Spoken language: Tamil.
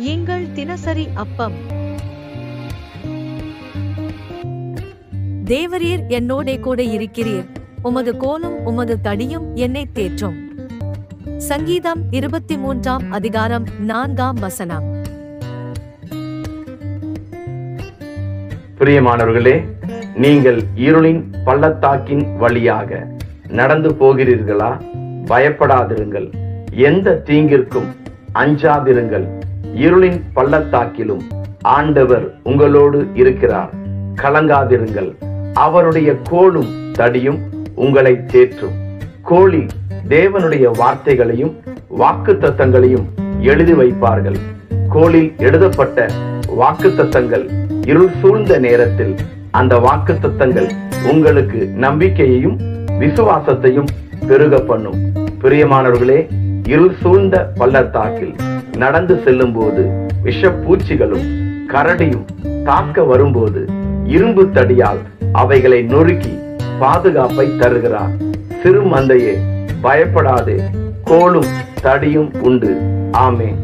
எங்கள் தினசரி அப்பம். தேவரீர் என்னோடே கூட இருக்கிறீர். உமது கோலும் உமது தடியும் என்னை தேற்றும். சங்கீதம் இருபத்தி மூன்றாம் அதிகாரம் நான்காம் வசனம். பிரியமானவர்களே நீங்கள் இருளின் பள்ளத்தாக்கின் வழியாக நடந்து போகிறீர்களா? பயப்படாதிருங்கள். எந்த தீங்கிற்கும் அஞ்சாதிருங்கள். இருளின் பள்ளத்தாக்கிலும் ஆண்டவர் உங்களோடு இருக்கிறார். கலங்காதிருங்கள். அவருடைய கோலும் தடியும் உங்களை தேற்றும். கோழி தேவனுடைய வார்த்தைகளையும் வாக்கு தத்தங்களையும் எழுதி வைப்பார்கள். கோலில் எழுதப்பட்ட வாக்கு தத்தங்கள் இருள் சூழ்ந்த நேரத்தில் அந்த வாக்கு தத்தங்கள் உங்களுக்கு நம்பிக்கையையும் விசுவாசத்தையும் பெருக பண்ணும். பிரியமானவர்களே இருள் சூழ்ந்த பள்ளத்தாக்கில் நடந்து செல்லும் போது விஷப்பூச்சிகளும் கரடியும் தாக்க வரும்போது இரும்பு தடியால் அவைகளை நொறுக்கி பாதுகாப்பை தருகிறார். சிறு மந்தையே பயப்படாதே கோலும் தடியும் உண்டு. ஆமேன்.